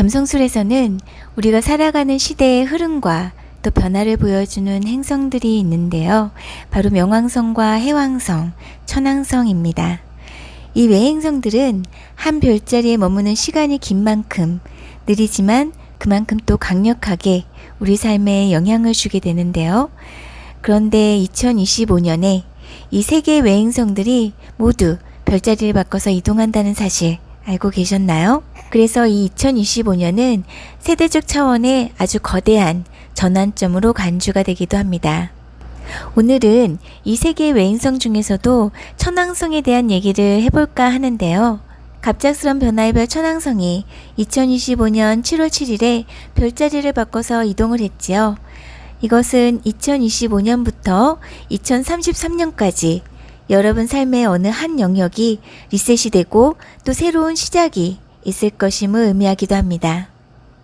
점성술에서는 우리가 살아가는 시대의 흐름과 또 변화를 보여주는 행성들이 있는데요. 바로 명왕성과 해왕성, 천왕성입니다. 이 외행성들은 한 별자리에 머무는 시간이 긴 만큼 느리지만 그만큼 또 강력하게 우리 삶에 영향을 주게 되는데요. 그런데 2025년에 이 세 개의 외행성들이 모두 별자리를 바꿔서 이동한다는 사실 알고 계셨나요? 그래서 이 2025년은 세대적 차원의 아주 거대한 전환점으로 간주가 되기도 합니다. 오늘은 이 세계의 외행성 중에서도 천왕성에 대한 얘기를 해볼까 하는데요. 갑작스런 변화의 별 천왕성이 2025년 7월 7일에 별자리를 바꿔서 이동을 했지요. 이것은 2025년부터 2033년까지 여러분 삶의 어느 한 영역이 리셋이 되고 또 새로운 시작이 있을 것임을 의미하기도 합니다.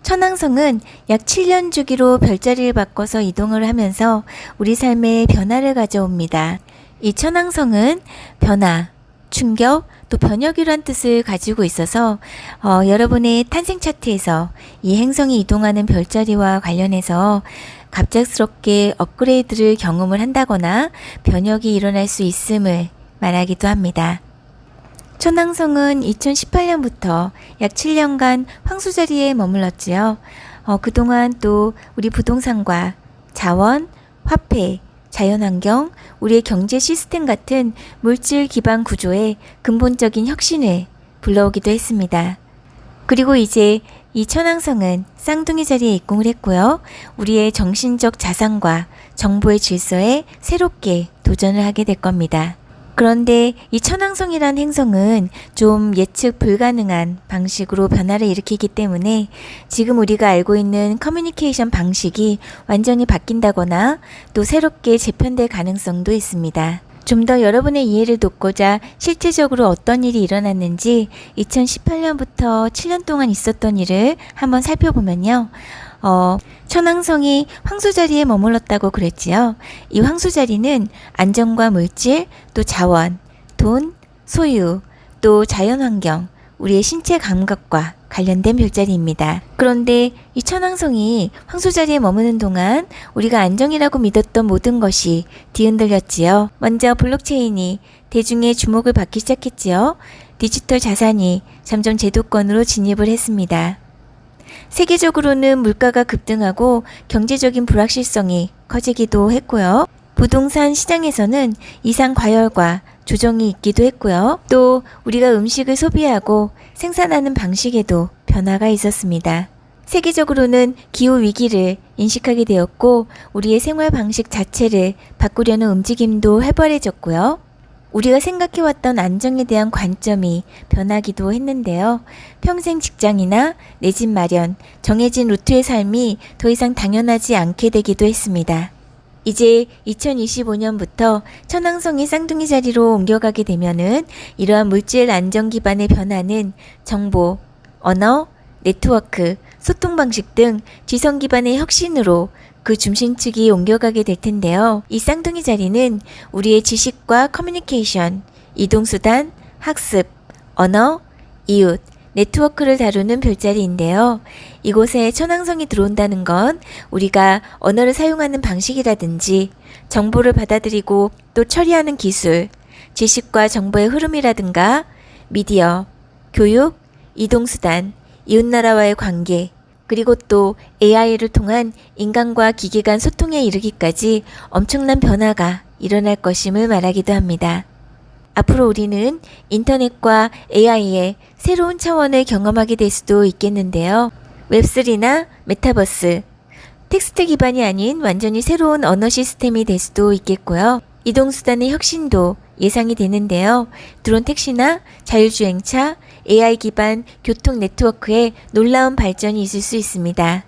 천왕성은 약 7년 주기로 별자리를 바꿔서 이동을 하면서 우리 삶에 변화를 가져옵니다. 이 천왕성은 변화, 충격, 또 변혁이란 뜻을 가지고 있어서 어, 여러분의 탄생 차트에서 이 행성이 이동하는 별자리와 관련해서 갑작스럽게 업그레이드를 경험을 한다거나 변혁이 일어날 수 있음을 말하기도 합니다. 천왕성은 2018년부터 약 7년간 황수 자리에 머물렀지요. 어, 그동안 또 우리 부동산과 자원, 화폐, 자연환경, 우리의 경제 시스템 같은 물질 기반 구조에 근본적인 혁신을 불러오기도 했습니다. 그리고 이제 이 천왕성은 쌍둥이 자리에 입궁을 했고요. 우리의 정신적 자산과 정보의 질서에 새롭게 도전을 하게 될 겁니다. 그런데 이 천왕성이란 행성은 좀 예측 불가능한 방식으로 변화를 일으키기 때문에 지금 우리가 알고 있는 커뮤니케이션 방식이 완전히 바뀐다거나 또 새롭게 재편될 가능성도 있습니다. 좀 더 여러분의 이해를 돕고자 실제적으로 어떤 일이 일어났는지 2018년부터 7년 동안 있었던 일을 한번 살펴보면요. 어, 천왕성이 황수 자리에 머물렀다고 그랬지요. 이 황수 자리는 안정과 물질, 또 자원, 돈, 소유, 또 자연환경, 우리의 신체 감각과 관련된 별자리입니다. 그런데 이 천왕성이 황수 자리에 머무는 동안 우리가 안정이라고 믿었던 모든 것이 뒤흔들렸지요. 먼저 블록체인이 대중의 주목을 받기 시작했지요. 디지털 자산이 점점 제도권으로 진입을 했습니다. 세계적으로는 물가가 급등하고 경제적인 불확실성이 커지기도 했고요. 부동산 시장에서는 이상 과열과 조정이 있기도 했고요. 또 우리가 음식을 소비하고 생산하는 방식에도 변화가 있었습니다. 세계적으로는 기후 위기를 인식하게 되었고 우리의 생활 방식 자체를 바꾸려는 움직임도 활발해졌고요. 우리가 생각해왔던 안정에 대한 관점이 변하기도 했는데요. 평생 직장이나 내 집 마련, 정해진 루트의 삶이 더 이상 당연하지 않게 되기도 했습니다. 이제 2025년부터 천왕성이 쌍둥이 자리로 옮겨가게 되면은 이러한 물질 안정 기반의 변화는 정보, 언어, 네트워크, 소통 방식 등 지성 기반의 혁신으로 그 중심축이 옮겨가게 될 텐데요. 이 쌍둥이 자리는 우리의 지식과 커뮤니케이션, 이동수단, 학습, 언어, 이웃, 네트워크를 다루는 별자리인데요. 이곳에 천왕성이 들어온다는 건 우리가 언어를 사용하는 방식이라든지 정보를 받아들이고 또 처리하는 기술, 지식과 정보의 흐름이라든가 미디어, 교육, 이동수단, 이웃나라와의 관계, 그리고 또 AI를 통한 인간과 기계 간 소통에 이르기까지 엄청난 변화가 일어날 것임을 말하기도 합니다. 앞으로 우리는 인터넷과 AI의 새로운 차원을 경험하게 될 수도 있겠는데요. 웹3나 메타버스, 텍스트 기반이 아닌 완전히 새로운 언어 시스템이 될 수도 있겠고요. 이동수단의 혁신도 예상이 되는데요. 드론 택시나 자율주행차, AI 기반 교통 네트워크에 놀라운 발전이 있을 수 있습니다.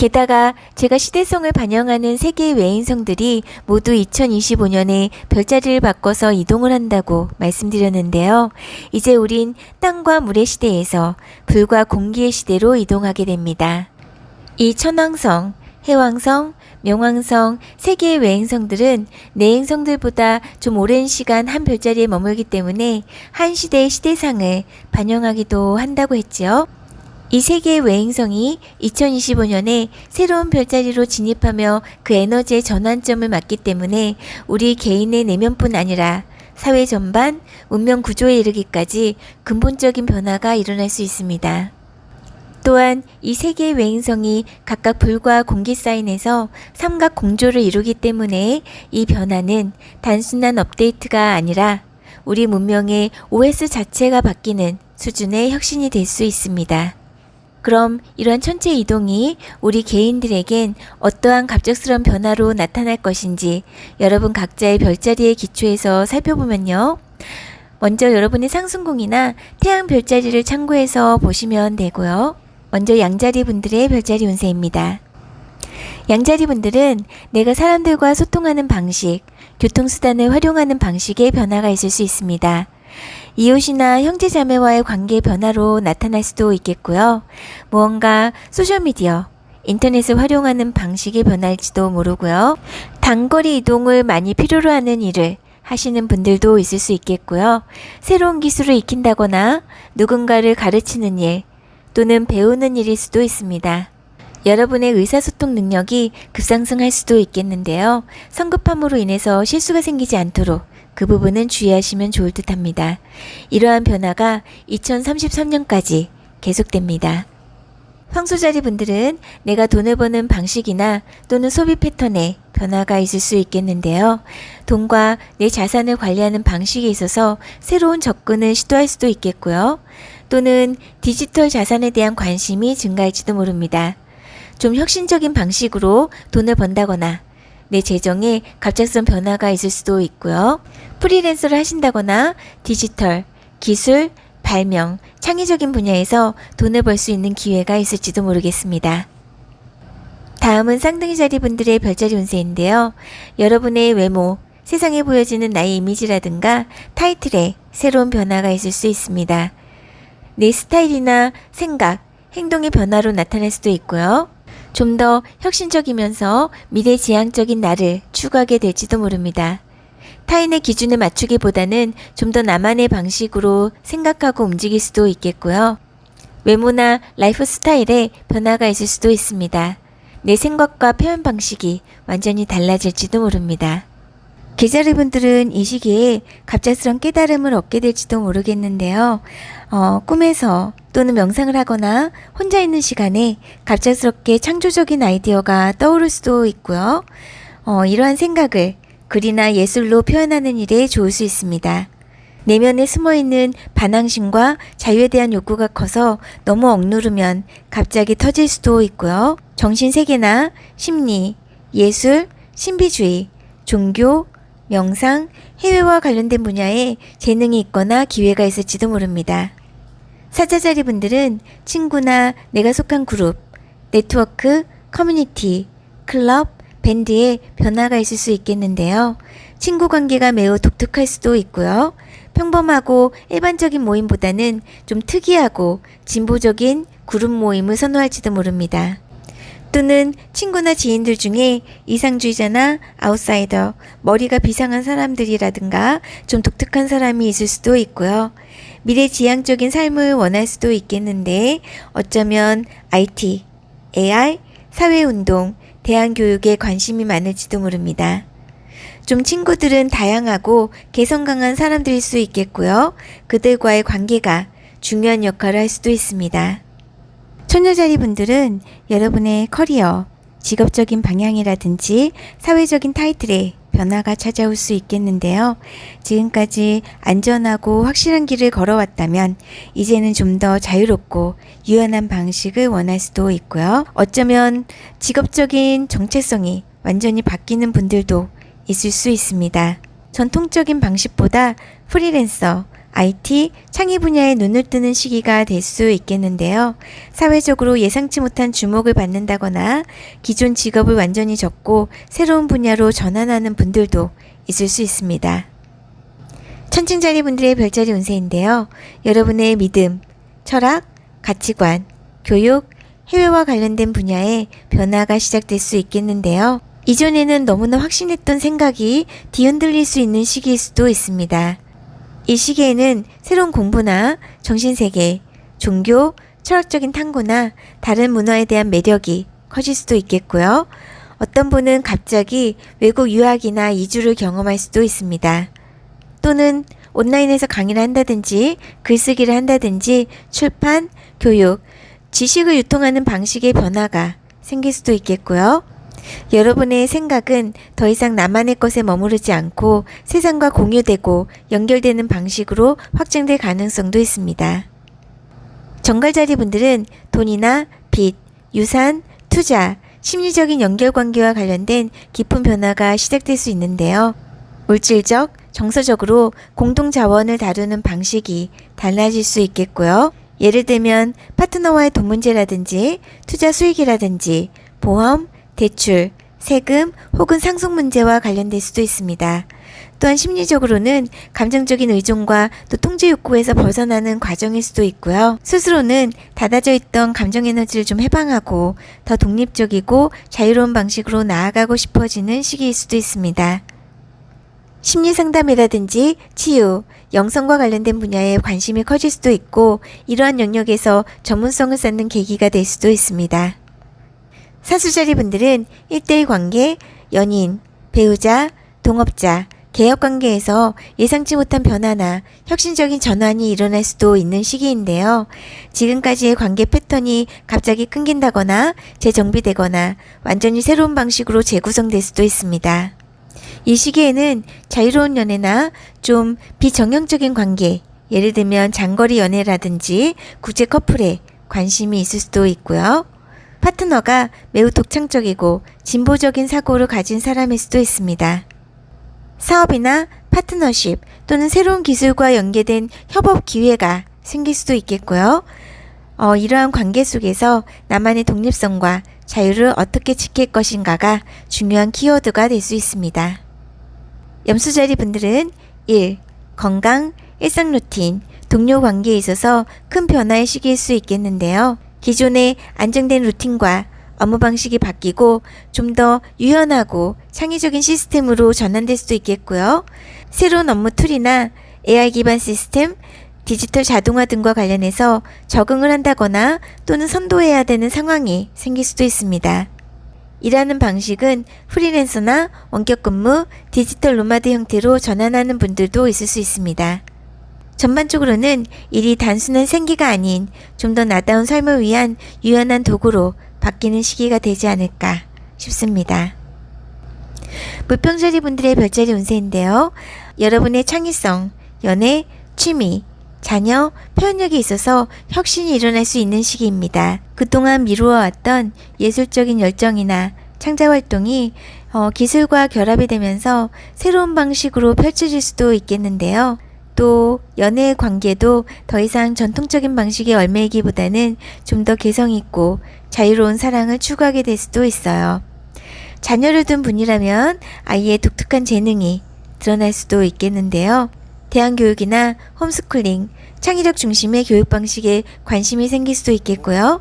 게다가 제가 시대성을 반영하는 세계의 외인성들이 모두 2025년에 별자리를 바꿔서 이동을 한다고 말씀드렸는데요. 이제 우린 땅과 물의 시대에서 불과 공기의 시대로 이동하게 됩니다. 이 천왕성, 해왕성, 명왕성 세 개의 외행성들은 내행성들보다 좀 오랜 시간 한 별자리에 머물기 때문에 한 시대의 시대상을 반영하기도 한다고 했지요. 이 세계의 외행성이 2025년에 새로운 별자리로 진입하며 그 에너지의 전환점을 맞기 때문에 우리 개인의 내면뿐 아니라 사회 전반, 운명 구조에 이르기까지 근본적인 변화가 일어날 수 있습니다. 또한 이 세 개의 외행성이 각각 불과 공기 사인에서 삼각 공조를 이루기 때문에 이 변화는 단순한 업데이트가 아니라 우리 문명의 OS 자체가 바뀌는 수준의 혁신이 될 수 있습니다. 그럼 이러한 천체 이동이 우리 개인들에겐 어떠한 갑작스러운 변화로 나타날 것인지 여러분 각자의 별자리의 기초에서 살펴보면요. 먼저 여러분의 상승공이나 태양 별자리를 참고해서 보시면 되고요. 먼저 양자리 분들의 별자리 운세입니다. 양자리 분들은 내가 사람들과 소통하는 방식, 교통수단을 활용하는 방식에 변화가 있을 수 있습니다. 이웃이나 형제자매와의 관계 변화로 나타날 수도 있겠고요. 무언가 소셜미디어, 인터넷을 활용하는 방식의 변화일지도 모르고요. 단거리 이동을 많이 필요로 하는 일을 하시는 분들도 있을 수 있겠고요. 새로운 기술을 익힌다거나 누군가를 가르치는 일 또는 배우는 일일 수도 있습니다. 여러분의 의사소통 능력이 급상승할 수도 있겠는데요. 성급함으로 인해서 실수가 생기지 않도록 그 부분은 주의하시면 좋을 듯 합니다. 이러한 변화가 2033년까지 계속됩니다. 황소자리 분들은 내가 돈을 버는 방식이나 또는 소비 패턴에 변화가 있을 수 있겠는데요. 돈과 내 자산을 관리하는 방식에 있어서 새로운 접근을 시도할 수도 있겠고요. 또는 디지털 자산에 대한 관심이 증가할지도 모릅니다. 좀 혁신적인 방식으로 돈을 번다거나 내 재정에 갑작스런 변화가 있을 수도 있고요. 프리랜서를 하신다거나 디지털, 기술, 발명, 창의적인 분야에서 돈을 벌 수 있는 기회가 있을지도 모르겠습니다. 다음은 쌍둥이 자리 분들의 별자리 운세인데요. 여러분의 외모, 세상에 보여지는 나의 이미지라든가 타이틀에 새로운 변화가 있을 수 있습니다. 내 스타일이나 생각, 행동의 변화로 나타날 수도 있고요. 좀 더 혁신적이면서 미래 지향적인 나를 추구하게 될지도 모릅니다. 타인의 기준에 맞추기보다는 좀 더 나만의 방식으로 생각하고 움직일 수도 있겠고요. 외모나 라이프 스타일에 변화가 있을 수도 있습니다. 내 생각과 표현 방식이 완전히 달라질지도 모릅니다. 계절의 분들은 이 시기에 갑작스런 깨달음을 얻게 될지도 모르겠는데요. 어, 꿈에서 또는 명상을 하거나 혼자 있는 시간에 갑작스럽게 창조적인 아이디어가 떠오를 수도 있고요. 어, 이러한 생각을 글이나 예술로 표현하는 일에 좋을 수 있습니다. 내면에 숨어 있는 반항심과 자유에 대한 욕구가 커서 너무 억누르면 갑자기 터질 수도 있고요. 정신세계나 심리, 예술, 신비주의, 종교, 명상, 해외와 관련된 분야에 재능이 있거나 기회가 있을지도 모릅니다. 사자자리 분들은 친구나 내가 속한 그룹, 네트워크, 커뮤니티, 클럽, 밴드에 변화가 있을 수 있겠는데요. 친구 관계가 매우 독특할 수도 있고요. 평범하고 일반적인 모임보다는 좀 특이하고 진보적인 그룹 모임을 선호할지도 모릅니다. 또는 친구나 지인들 중에 이상주의자나 아웃사이더, 머리가 비상한 사람들이라든가 좀 독특한 사람이 있을 수도 있고요. 미래지향적인 삶을 원할 수도 있겠는데 어쩌면 IT, AI, 사회운동, 대안교육에 관심이 많을지도 모릅니다. 좀 친구들은 다양하고 개성 강한 사람들일 수 있겠고요. 그들과의 관계가 중요한 역할을 할 수도 있습니다. 처녀자리 분들은 여러분의 커리어, 직업적인 방향이라든지 사회적인 타이틀에 변화가 찾아올 수 있겠는데요. 지금까지 안전하고 확실한 길을 걸어왔다면 이제는 좀 더 자유롭고 유연한 방식을 원할 수도 있고요. 어쩌면 직업적인 정체성이 완전히 바뀌는 분들도 있을 수 있습니다. 전통적인 방식보다 프리랜서, IT, 창의 분야에 눈을 뜨는 시기가 될 수 있겠는데요. 사회적으로 예상치 못한 주목을 받는다거나 기존 직업을 완전히 접고 새로운 분야로 전환하는 분들도 있을 수 있습니다. 천칭자리 분들의 별자리 운세인데요. 여러분의 믿음, 철학, 가치관, 교육, 해외와 관련된 분야에 변화가 시작될 수 있겠는데요. 이전에는 너무나 확신했던 생각이 뒤흔들릴 수 있는 시기일 수도 있습니다. 이 시기에는 새로운 공부나 정신세계, 종교, 철학적인 탐구나 다른 문화에 대한 매력이 커질 수도 있겠고요. 어떤 분은 갑자기 외국 유학이나 이주를 경험할 수도 있습니다. 또는 온라인에서 강의를 한다든지 글쓰기를 한다든지 출판, 교육, 지식을 유통하는 방식의 변화가 생길 수도 있겠고요. 여러분의 생각은 더 이상 나만의 것에 머무르지 않고 세상과 공유되고 연결되는 방식으로 확장될 가능성도 있습니다. 정갈자리 분들은 돈이나 빚, 유산, 투자, 심리적인 연결 관계와 관련된 깊은 변화가 시작될 수 있는데요. 물질적, 정서적으로 공동 자원을 다루는 방식이 달라질 수 있겠고요. 예를 들면 파트너와의 돈 문제라든지 투자 수익이라든지 보험, 대출, 세금 혹은 상속 문제와 관련될 수도 있습니다. 또한 심리적으로는 감정적인 의존과 또 통제 욕구에서 벗어나는 과정일 수도 있고요. 스스로는 닫아져 있던 감정 에너지를 좀 해방하고 더 독립적이고 자유로운 방식으로 나아가고 싶어지는 시기일 수도 있습니다. 심리 상담이라든지 치유, 영성과 관련된 분야에 관심이 커질 수도 있고 이러한 영역에서 전문성을 쌓는 계기가 될 수도 있습니다. 사수자리 분들은 1대1 관계, 연인, 배우자, 동업자, 개혁 관계에서 예상치 못한 변화나 혁신적인 전환이 일어날 수도 있는 시기인데요. 지금까지의 관계 패턴이 갑자기 끊긴다거나 재정비되거나 완전히 새로운 방식으로 재구성될 수도 있습니다. 이 시기에는 자유로운 연애나 좀 비정형적인 관계, 예를 들면 장거리 연애라든지 국제 커플에 관심이 있을 수도 있고요. 파트너가 매우 독창적이고 진보적인 사고를 가진 사람일 수도 있습니다. 사업이나 파트너십 또는 새로운 기술과 연계된 협업 기회가 생길 수도 있겠고요. 어, 이러한 관계 속에서 나만의 독립성과 자유를 어떻게 지킬 것인가가 중요한 키워드가 될 수 있습니다. 염수자리 분들은 1. 건강, 일상 루틴, 동료 관계에 있어서 큰 변화의 시기일 수 있겠는데요. 기존의 안정된 루틴과 업무 방식이 바뀌고 좀 더 유연하고 창의적인 시스템으로 전환될 수도 있겠고요. 새로운 업무 툴이나 AI 기반 시스템, 디지털 자동화 등과 관련해서 적응을 한다거나 또는 선도해야 되는 상황이 생길 수도 있습니다. 일하는 방식은 프리랜서나 원격 근무, 디지털 노마드 형태로 전환하는 분들도 있을 수 있습니다. 전반적으로는 일이 단순한 생기가 아닌 좀 더 나다운 삶을 위한 유연한 도구로 바뀌는 시기가 되지 않을까 싶습니다. 무평자리 분들의 별자리 운세인데요. 여러분의 창의성, 연애, 취미, 자녀, 표현력이 있어서 혁신이 일어날 수 있는 시기입니다. 그동안 미루어왔던 예술적인 열정이나 창작 활동이 어, 기술과 결합이 되면서 새로운 방식으로 펼쳐질 수도 있겠는데요. 또 연애의 관계도 더 이상 전통적인 방식의 얼매이기보다는 좀 더 개성 있고 자유로운 사랑을 추구하게 될 수도 있어요. 자녀를 둔 분이라면 아이의 독특한 재능이 드러날 수도 있겠는데요. 대안 교육이나 홈스쿨링, 창의력 중심의 교육 방식에 관심이 생길 수도 있겠고요.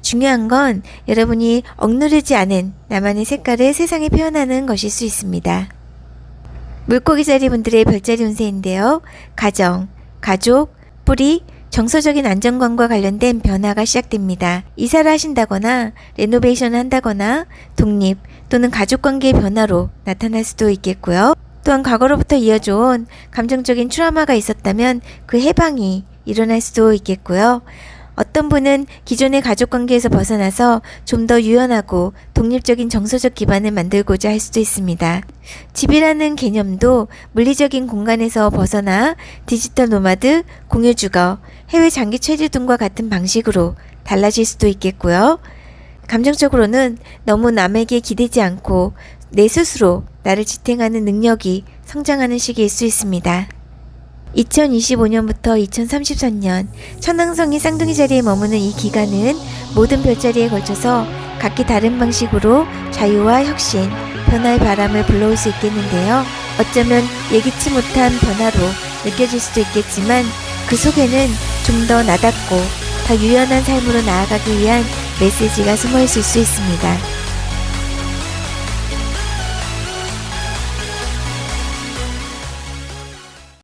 중요한 건 여러분이 억누르지 않은 나만의 색깔을 세상에 표현하는 것일 수 있습니다. 물고기 자리 분들의 별자리 운세인데요. 가정, 가족, 뿌리, 정서적인 안정감과 관련된 변화가 시작됩니다. 이사를 하신다거나 레노베이션을 한다거나 독립 또는 가족관계의 변화로 나타날 수도 있겠고요. 또한 과거로부터 이어져온 감정적인 트라우마가 있었다면 그 해방이 일어날 수도 있겠고요. 어떤 분은 기존의 가족 관계에서 벗어나서 좀 더 유연하고 독립적인 정서적 기반을 만들고자 할 수도 있습니다. 집이라는 개념도 물리적인 공간에서 벗어나 디지털 노마드, 공유 주거, 해외 장기 체류 등과 같은 방식으로 달라질 수도 있겠고요. 감정적으로는 너무 남에게 기대지 않고 내 스스로 나를 지탱하는 능력이 성장하는 시기일 수 있습니다. 2025년부터 2033년 천왕성이 쌍둥이 자리에 머무는 이 기간은 모든 별자리에 걸쳐서 각기 다른 방식으로 자유와 혁신, 변화의 바람을 불러올 수 있겠는데요. 어쩌면 예기치 못한 변화로 느껴질 수도 있겠지만 그 속에는 좀 더 나답고 더 유연한 삶으로 나아가기 위한 메시지가 숨어 있을 수 있습니다.